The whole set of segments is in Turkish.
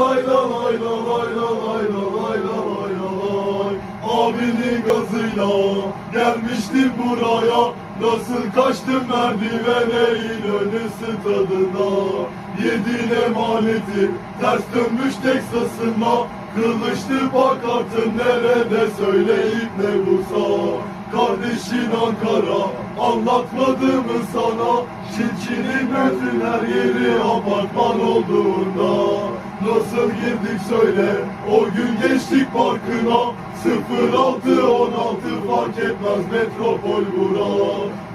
lay la lay la lay la lay la lay la lay la lay Abinin gazıyla gelmiştim buraya. Nasıl kaçtım merdivene İnönü stadına. Yedin emaneti ters dönmüş Teksas'ıma. Kılıçlı pakartın nerede söyleyip ne bulsa. Kardeşin Ankara anlatmadı mı sana? Çirkinin bütün her yeri apartman olduğunda Nasıl girdik söyle o gün geçtik parkına 0616 fark etmez metropol bura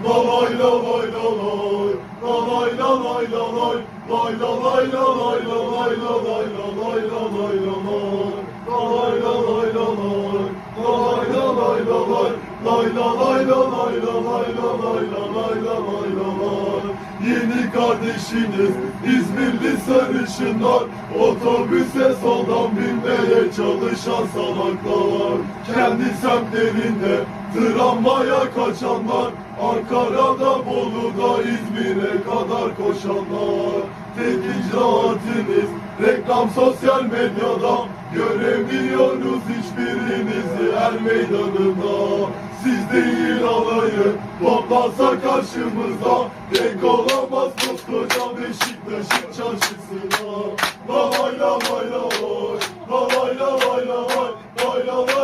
Lalay lalay lalay Lalay lalay lalay Lay lalay lalay lalay lalay lalay lalay lalay Lalay lalay lalay Lalay lalay lalay Lay lalay lalay lalay lalay lalay lalay lalay Yeni kardeşiniz İzmirli sarışınlar Otobüse soldan binmeye çalışan salaklar. Kendi semtlerinde tramvaya kaçanlar. Ankara'da, Bolu'da, İzmir'e kadar koşanlar. Tek icraatiniz reklam sosyal medyada. Göremiyoruz hiçbirinizi her meydanında Siz değil alayı toplansa karşımıza Denk olamaz koskoca Beşiktaş'ın çarşısına. Lalay lalay lalay Lalay lalay lalay Lay lalay